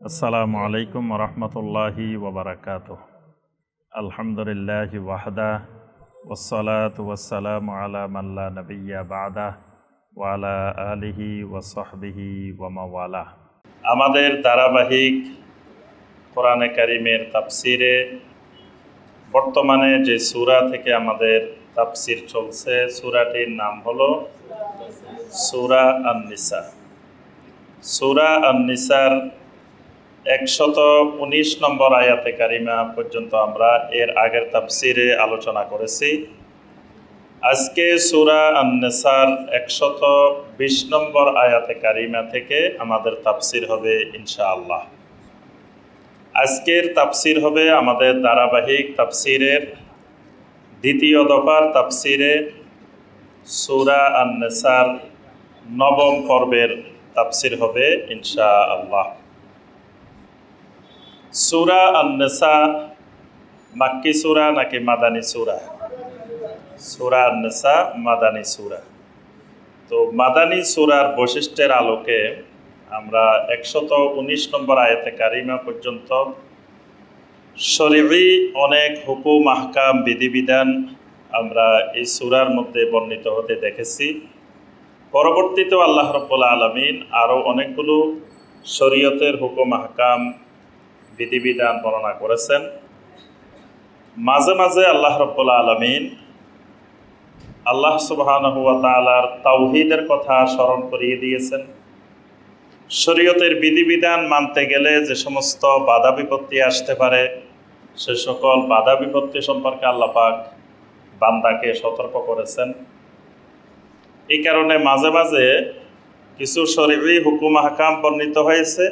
আসসালামু আলাইকুম রহমতুল্লাহি ওবরাকাত আলহামদুলিল্লাহ ওয়াহদা ওসলাত ওয়াসালাম আলা মাল্লা নবিয়া বাদা ওয়ালা আলিহি ওসহবিহি ওয়ামাওয়ালা আমাদের ধারাবাহিক কোরআনে কারিমের তাফসিরে বর্তমানে যে সুরা থেকে আমাদের তাফসির চলছে, সুরাটির নাম হলো সুরা আন-নিসা। সূরা আন-নিসার একশত উনিশ নম্বর আয়াতে কারিমা পর্যন্ত আমরা এর আগের তাফসিরে আলোচনা করেছি। আজকে সুরা আন্নেসার একশত বিশ নম্বর আয়াতে কারিমা থেকে আমাদের তাফসির হবে ইনশাআল্লাহ। আজকের তাফসির হবে আমাদের ধারাবাহিক তাফসিরের দ্বিতীয় দফার তাফসিরে সুরা আন্নেসার নবম পর্বের তাফসির হবে ইনশা আল্লাহ সুরা আন্নেসা, মাক্কি সুরা নাকি মাদানী সুরা? সুরা আন্নেসা, মাদানী সুরা। তো মাদানী সুরার বৈশিষ্ট্যের আলোকে আমরা একশত উনিশ নম্বর আয়াতে কারিমা পর্যন্ত শরীরই অনেক হুকুম, আহকাম, বিধিবিধান আমরা এই সুরার মধ্যে বর্ণিত হতে দেখেছি। পরবর্তীতেও আল্লাহ রব্বুল আলমিন আরও অনেকগুলো শরীয়তের হুকুম, আহকাম বিধিবিধান বর্ণনা করেছেন। মাঝে মাঝে আল্লাহ রব্বুল আলমিন আল্লাহ সুবাহান তাওহিদের কথা স্মরণ করিয়ে দিয়েছেন। শরীয়তের বিধিবিধান মানতে গেলে যে সমস্ত বাধা বিপত্তি আসতে পারে, সে সকল বাধা বিপত্তি সম্পর্কে আল্লাহ পাক বান্দাকে সতর্ক করেছেন। এই কারণে মাঝে মাঝে কিছু শরীরী হুকুম হাকাম বর্ণিত হয়েছে।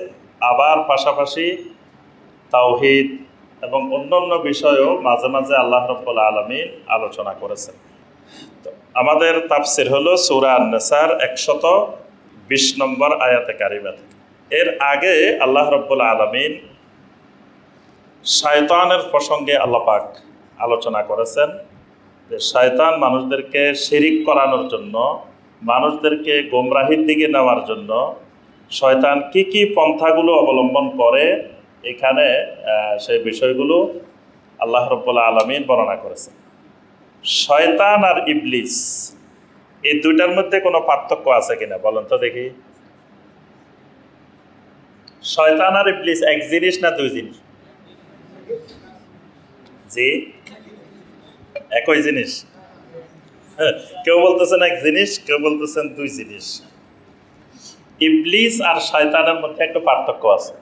আবার পাশাপাশি তাওহিদ এবং অন্যান্য বিষয়েও মাঝে মাঝে আল্লাহ রব্বুল আলমিন আলোচনা করেছেন। তো আমাদের তাফসির হলো সুরা নেসার একশত বিশ নম্বর আয়াতে কারিমা থেকে। এর আগে আল্লাহ রব্বুল আলমিন শায়তানের প্রসঙ্গে আল্লাপাক আলোচনা করেছেন যে শয়তান মানুষদেরকে শিরিক করানোর জন্য, মানুষদেরকে গোমরাহির দিকে নেওয়ার জন্য শয়তান কি কি পন্থাগুলো অবলম্বন করে এখানে সেই বিষয়গুলো আল্লাহ রব্বুল্লা আলমিন বর্ণনা করেছেন। শয়তান আর ইবলিস, এই দুইটার মধ্যে কোনো পার্থক্য আছে কিনা বলেন তো দেখি। শয়তান আর ইবলিস এক জিনিস না দুই জিনিস? জি? একই জিনিস। কেউ বলতেছেন এক জিনিস, কেউ বলতেছেন দুই জিনিস। ইবলিস আর শয়তানের মধ্যে একটা পার্থক্য আছে।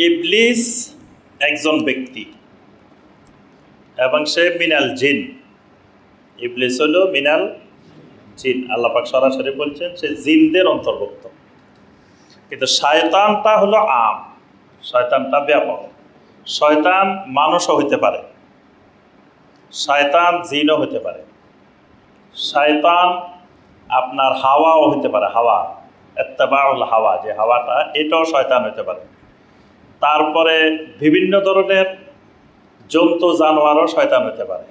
ইবলিস একজন ব্যক্তি। এবং সে মিনাল জিন। ইবলিস হল মিনাল জিন। আল্লাপাক সরাসরি বলছেন, সে জিনদের অন্তর্ভুক্ত। কিন্তু শয়তানটা হলো আম। শয়তানটা ব্যাপক। শয়তান মানুষও হইতে পারে। শয়তান জিনও হতে পারে। শয়তান আপনার হাওয়াও হইতে পারে, হাওয়া। এত্তেবাউল হাওয়া, যে হাওয়াটা, এটাও শয়তান হইতে পারে। তারপরে বিভিন্ন ধরনের জন্তু, জানোয়ারও শয়তান হতে পারে।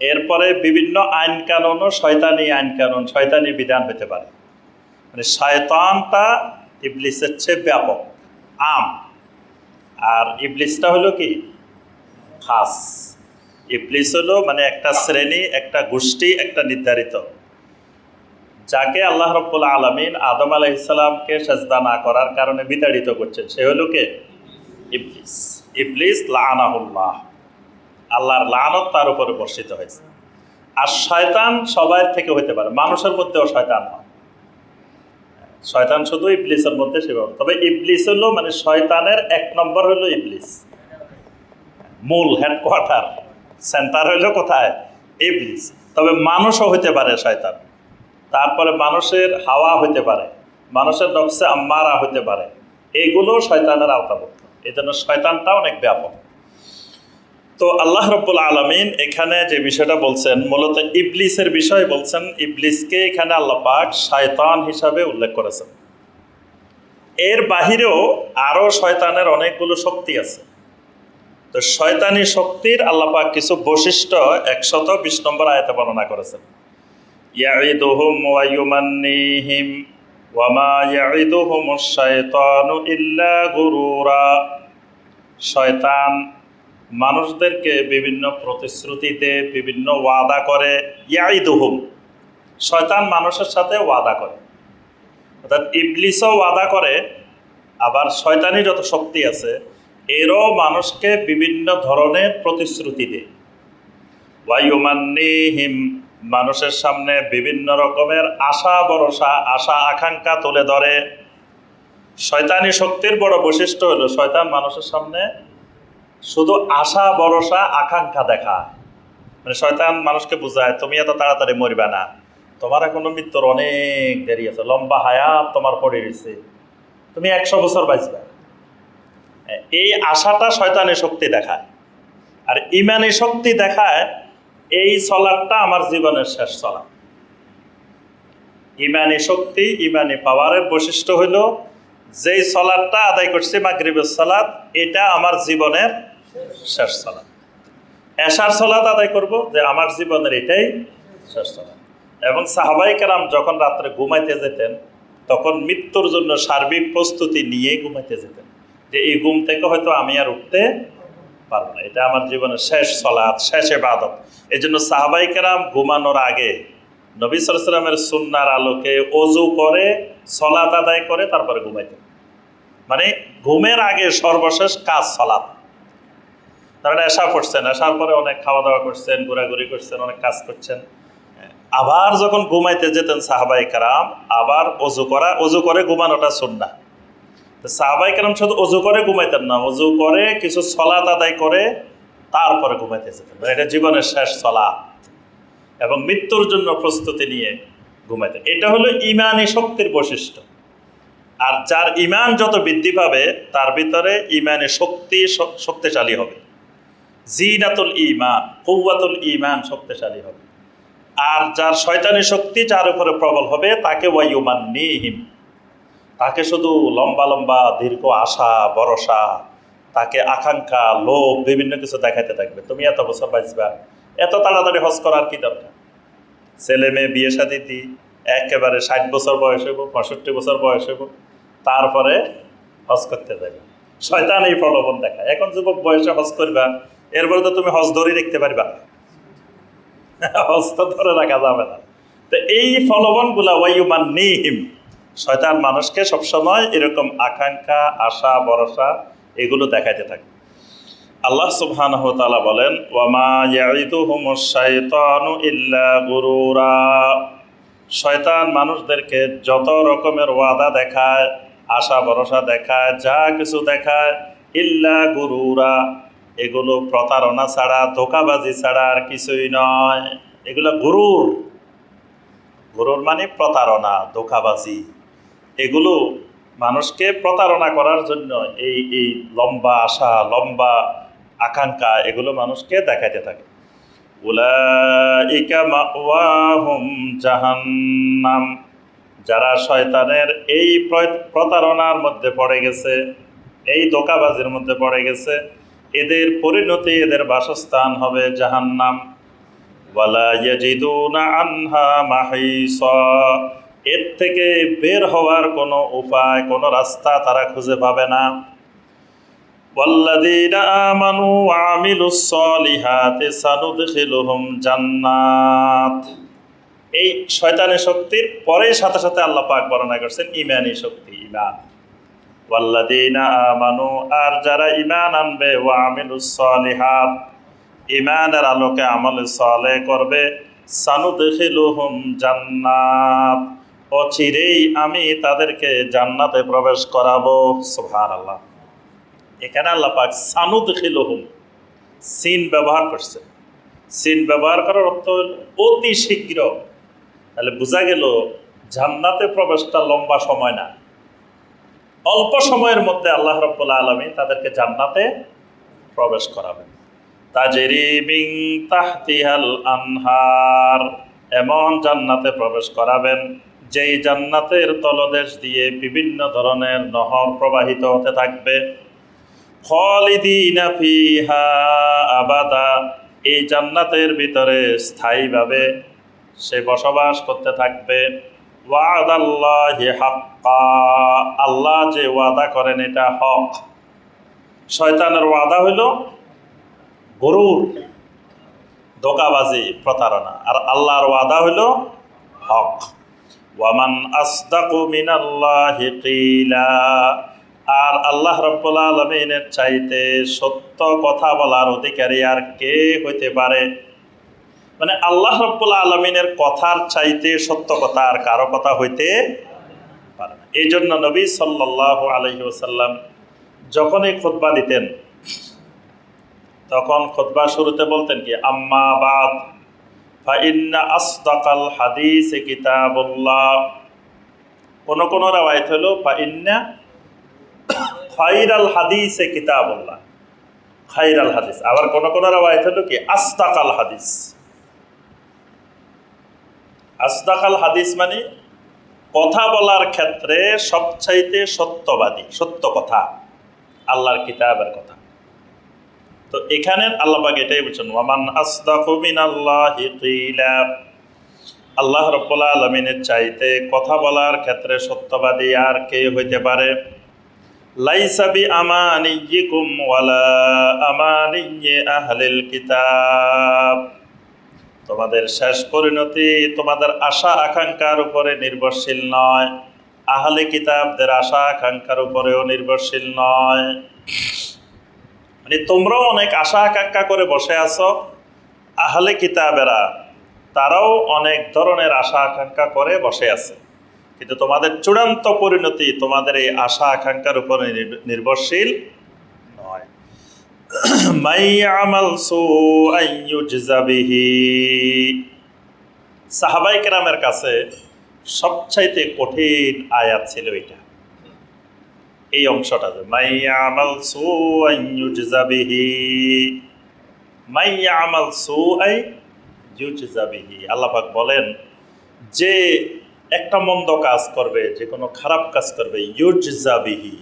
এরপরে বিভিন্ন আইন কানুনও শয়তানি আইন কানুন শয়তানি বিধান হতে পারে। মানে শয়তানটা ইবলিসের চেয়ে ব্যাপক, আম। আর ইবলিসটা হলো কি? খাস। ইবলিস হলো মানে একটা শ্রেণি, একটা গোষ্ঠী, একটা নির্ধারিত। যাকে আল্লাহ রব্বুল আলমিন আদম আলাইসালামকে সেজদা না করার কারণে বিতাড়িত করছেন, সে হলো কে? ইবলিস। ইবলিস লানাহুল্লাহ। আল্লাহর লানত তার উপরে বর্ষিত হয়েছে। আর শয়তান সবার থেকে হইতে পারে, মানুষের মধ্যেও শয়তান হয়। শয়তান শুধু ইবলিসের মধ্যে সেভাবে তবে ইবলিস হলো মানে শয়তানের এক নম্বর হলো ইবলিস। মূল হেডকোয়ার্টার সেন্টার হইল কোথায়? ইবলিস। তবে মানুষও হইতে পারে শয়তান। তারপরে মানুষের হাওয়া হইতে পারে, মানুষের নকশে আম্মারা হইতে পারে এইগুলো শয়তানের আওতাভুক্ত। এই জন্য শয়তানটা অনেক ব্যাপক। তো আল্লাহ রব্বুল আলমিন এখানে যে বিষয়টা বলছেন, মূলত ইবলিসের বিষয় বলছেন, ইবলিসকে এখানে আল্লাহ পাক শয়তান হিসাবে উল্লেখ করেছেন। এর বাহিরেও আরও শয়তানের অনেকগুলো শক্তি আছে। তো শয়তানি শক্তির আল্লাপাক কিছু বৈশিষ্ট্য একশত বিশ নম্বর আয়তে বর্ণনা করেছেন। ওয়া ইউমান্নিহিম ওয়ামা ইয়াইদুহুমুশ শাইতানু ইল্লা গুরুরা শয়তান মানুষদেরকে বিভিন্ন প্রতিশ্রুতিতে, বিভিন্ন ওয়াদা করে ইয়াইদুহুম শয়তান মানুষের সাথে ওয়াদা করে। অর্থাৎ ইবলিসও ওয়াদা করে, আবার শয়তানি যত শক্তি আছে, এরও মানুষকে বিভিন্ন ধরনের প্রতিশ্রুতি দেয়। ওয়াইমান্নিহিম মানুষের সামনে বিভিন্ন রকমের আশা ভরসা, আশা আকাঙ্ক্ষা তুলে ধরে। শয়তানি শক্তির বড় বৈশিষ্ট্য হলো শয়তান মানুষের সামনে শুধু আশা ভরসা, আকাঙ্ক্ষা দেখা। মানে শয়তান মানুষকে বোঝায়, তুমি এত তাড়াতাড়ি মরবে না। তোমার এখনও মৃত্যুর অনেক দেরি আছে। লম্বা হায়াত তোমার পড়ে রয়েছে। তুমি একশো বছর বাঁচবে। এই আশাটা শয়তানি শক্তি দেখায়। আর ইমানি শক্তি দেখায় এই চলারটা আমার জীবনের শেষ চলা ইমানি শক্তি, ইমানি পাওয়ারের বৈশিষ্ট্য হইল, যেই সলাদটা আদায় করছি মাগরিবের সলাদ এটা আমার জীবনের শেষ সলাদ এশার সলাদ আদায় করব যে আমার জীবনের এটাই শেষ সলাদ এবং সাহাবাই কারাম যখন রাত্রে ঘুমাইতে যেতেন, তখন মৃত্যুর জন্য সার্বিক প্রস্তুতি নিয়ে ঘুমাইতে যেতেন। যে এই ঘুম থেকে হয়তো আমি আর উঠতে পারব না। এটা আমার জীবনের শেষ সলাদ শেষ এবাদত এই জন্য সাহাবাই কেরাম ঘুমানোর আগে নবী সালামের সুন্নার আলোকে অজু করে, সলাত আদায় করে, তারপরে ঘুমাইতেন। মানে ঘুমের আগে সর্বশেষ কাজ সলাত। তারা নেশা পড়ছেন নেশার পরে অনেক খাওয়া দাওয়া করছেন, ঘোরাঘুরি করছেন, অনেক কাজ করছেন। আবার যখন ঘুমাইতে যেতেন সাহাবাই কারাম, আবার অজু করা অজু করে ঘুমানোটা সুন্না সাহাবাই কেরাম শুধু অজু করে ঘুমাইতেন না, অজু করে কিছু সলাত আদায় করে তারপরে ঘুমাইতে যেতেন। মানে এটা জীবনের শেষ সলাত এবং মৃত্যুর জন্য প্রস্তুতি নিয়ে ঘুমাইতেন। এটা হলো ইমানি শক্তির বৈশিষ্ট্য। আর যার ইমান যত বৃদ্ধি পাবে, তার ভিতরে ইমানে শক্তি শক্তিশালী হবে। জিনাতুল ইমান কৌয়াতুল ইমান শক্তিশালী হবে। আর যার শয়তানি শক্তি, যার উপরে প্রবল হবে, তাকে ওয়াইউমান নিহিম তাকে শুধু লম্বা লম্বা, দীর্ঘ আশা, ভরসা, তাকে আকাঙ্ক্ষা, লোভ, বিভিন্ন কিছু দেখাইতে থাকবে। তুমি এত বছর বাঁচবা, এত তাড়াতাড়ি হজ করার কি দরকার? ছেলে মেয়ে, বিয়ে শাদি দি, একেবারে ষাট বছর বয়স হইব, পঁয়ষট্টি বছর বয়স হইব, তারপরে হজ করতে যাবে শয়তান এই প্রলোভন দেখায়। এখন যুবক বয়সে হজ করবা, এরপরে তো তুমি হজ ধরে দেখতে পারবা। হজ তো ধরে রাখা যাবে না। তো এই ফলবনগুলা ওয়াইমান নিহিম শয়তান মানুষকে সবসময় এরকম আকাঙ্ক্ষা, আশা, ভরসা এগুলো দেখাইতে থাকে। আল্লাহ সুবহানাহু ওয়া তাআলা বলেন, ওয়ামা ইয়াইদুহুমুশ শাইতানু ইল্লা গুরুরা। শয়তান মানুষদেরকে যত রকমের ওয়াদা দেখায়, আশা, ভরসা দেখায়, যা কিছু দেখায়, ইল্লা গুরুরা। এগুলো প্রতারণা ছাড়া, ধোকাবাজি ছাড়া আর কিছুই নয়। এগুলো গুরুর। গুরুর মানে প্রতারণা, ধোকাবাজি। এগুলো মানুষকে প্রতারণা করার জন্য এই এই লম্বা আশা, লম্বা আকাঙ্ক্ষা, এগুলো মানুষকে দেখাইতে থাকে। জাহান্নাম, যারা শয়তানের এই প্র- প্রতারণার মধ্যে পড়ে গেছে, এই দোকাবাজির মধ্যে পড়ে গেছে, এদের পরিণতি, এদের বাসস্থান হবে জাহান্নাম। ওয়ালা ইয়াজিদুনা আনহা মাহিসা এর থেকে বের হওয়ার কোনো উপায় কোনো রাস্তা তারা খুঁজে পাবে না والذين آمنوا وعملوا الصالحات سندخلهم জান্নাত এই শয়তানি শক্তির পরে সাথে সাথে আল্লাহ পাক বর্ণনা করছেন ইমানি শক্তি ইমান ওয়াল্লাদিনা আমানু আর যারা ইমান আনবে ওয়া আমিলুস সালিহাত ইমানের আলোকে আমল সালে করবে সানুদখিলুহুম জান্নাত অচিরেই আমি তাদেরকে জান্নাতে প্রবেশ করাবো। সোহার আল্লাহ এখানে আল্লাহ পাক সানুদখিলুহুম। সিন ব্যবহার করছে। সিন ব্যবহার করার অর্থ অতি শীঘ্র। তাহলে বোঝা গেল জান্নাতে প্রবেশটা লম্বা সময় না। অল্প সময়ের মধ্যে আল্লাহ রব্বুল আলমী তাদেরকে জান্নাতে প্রবেশ করাবেন। তাজেরি মিং তাহতিহাল আনহার। এমন জান্নাতে প্রবেশ করাবেন যেই জান্নাতের তলদেশ দিয়ে বিভিন্ন ধরনের নহর প্রবাহিত হতে থাকবে। আবাদা, এই জান্নাতের ভিতরে স্থায়ীভাবে সে বসবাস করতে থাকবে। ওয়াদাল্লাহি হাক্কা, আল্লাহ যে ওয়াদা করেন এটা হক। শয়তানের ওয়াদা হইল গরুর ধোকাবাজি, প্রতারণা। আর আল্লাহর ওয়াদা হইল হক। ওয়ামান আসদাকু মিনাল্লাহি কিলা। আর আল্লাহ রব্বুল আলমিনের চাইতে সত্য কথা বলার অধিকারী আর কে হইতে পারে? মানে আল্লাহ রব্বুল আলমিনের কথার চাইতে সত্য কথা আর কারও কথা হইতে পারে না। এই জন্য নবী সাল্লাহ আলহি যখনই খুতবা দিতেন, তখন খুতবা শুরুতে বলতেন কি, আম্মা বাদ। ফাইন্না আসদাকাল হাদিস কিতাবুল্লাহ। কোন কোন রাওয়ায়ত হলো, ফাইন্না খাইরাল হাদিসে কিতাবুল্লাহ। খাইরাল হাদিস। আবার কোন কোন রাওয়ায়ত হলো কি আস্তাকাল হাদিস। আস্তাকাল হাদিস মানে কথা বলার ক্ষেত্রে সবচাইতে সত্যবাদী, সত্য কথা, আল্লাহর কিতাবের কথা। তো এখানে আল্লাহবাক এটাই বলছেন, ওয়ামান আসদাকু আল্লাহ আল্লাহ রব্বুল আলমিনের চাইতে কথা বলার ক্ষেত্রে সত্যবাদী আর কে হইতে পারে? লাইসাবি আমানিয়িকুম ওয়ালা আমানিয়্যি আহলিল কিতাব। তোমাদের শেষ পরিণতি তোমাদের আশা আকাঙ্ক্ষার উপরে নির্ভরশীল নয়। আহলে কিতাবদের আশা আকাঙ্ক্ষার উপরেও নির্ভরশীল নয়। মানে তোমরাও অনেক আশা আকাঙ্ক্ষা করে বসে আছো, আহলে কিতাবেরা, তারাও অনেক ধরনের আশা আকাঙ্ক্ষা করে বসে আছে। কিন্তু তোমাদের চূড়ান্ত পরিণতি তোমাদের এই আশা আকাঙ্ক্ষার উপরে নির- নির্ভরশীল নয়। সাহাবাই কেরামের কাছে সবচাইতে কঠিন আয়াত ছিল এটা। এই অংশটা যে মাই আমাল সুআইয়ুজজাবিহি মাই আমাল সুআই ইউজজাবিহি আল্লাহ পাক বলেন, যে একটা মন্দ কাজ করবে, যে কোনো খারাপ কাজ করবে ইউজজাবিহি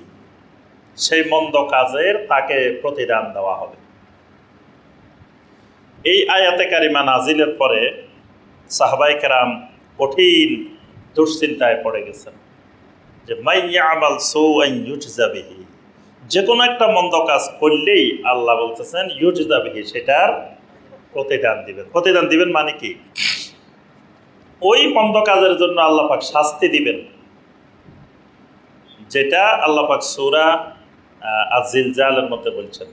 সেই মন্দ কাজের তাকে প্রতিদান দেওয়া হবে। এই আয়াতে কারিমা নাজিলের পরে সাহাবাই কেরাম কঠিন দুশ্চিন্তায় পড়ে গেছেন। যে মাইয়া আমাল সৌ ইউজজাবিহি যে কোনো একটা মন্দ কাজ করলেই আল্লাহ বলতেছেন ইউজজাবিহি সেটার প্রতিদান দিবেন প্রতিদান দিবেন মানে কি ওই মন্দ কাজের জন্য আল্লাহ পাক শাস্তি দিবেন যেটা আল্লাহ পাক সূরা আজিল জালের মধ্যে বলছেন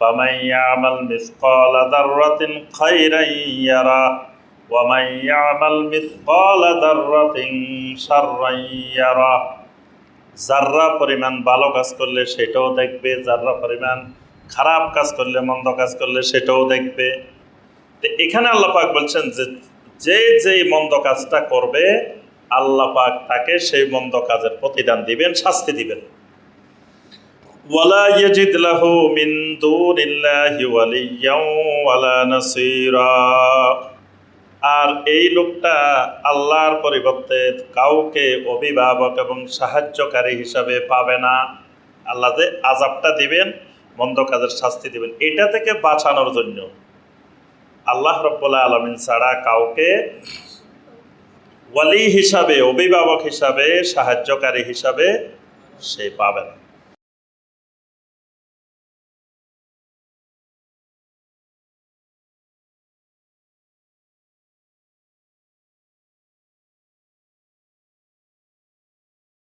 فَمَنْ يَعْمَلْ مِثْقَالَ ذَرَّةٍ خَيْرًا يَرَهُ وَمَنْ يَعْمَلْ مِثْقَالَ ذَرَّةٍ شَرًّا يَرَهُ যার্রা পরিমাণ ভালো কাজ করলে সেটাও দেখবে যার্রা পরিমাণ খারাপ কাজ করলে মন্দ কাজ করলে সেটাও দেখবে তো এখানে আল্লাহ পাক বলছেন যে যে যেই মন্দ কাজটা করবে আল্লাহ পাক তাকে সেই মন্দ কাজের প্রতিদান দিবেন শাস্তি দিবেন ওয়ালা ইয়াজিদ লাহু মিন দুনিল্লাহি ওয়ালিয়্যান ওয়ালা নাসীরা আর এই লোকটা আল্লাহর পরিবর্তে কাউকে অভিভাবক এবং সাহায্যকারী হিসাবে পাবে না। আল্লাহ যে আজাবটা দিবেন, মন্দ কাজের শাস্তি দিবেন, এটা থেকে বাঁচানোর জন্য আল্লাহ রব্বুল্লাহ আলমিন ছাড়া কাউকে ওয়ালি হিসাবে, অভিভাবক হিসাবে, সাহায্যকারী হিসাবে সে পাবে না।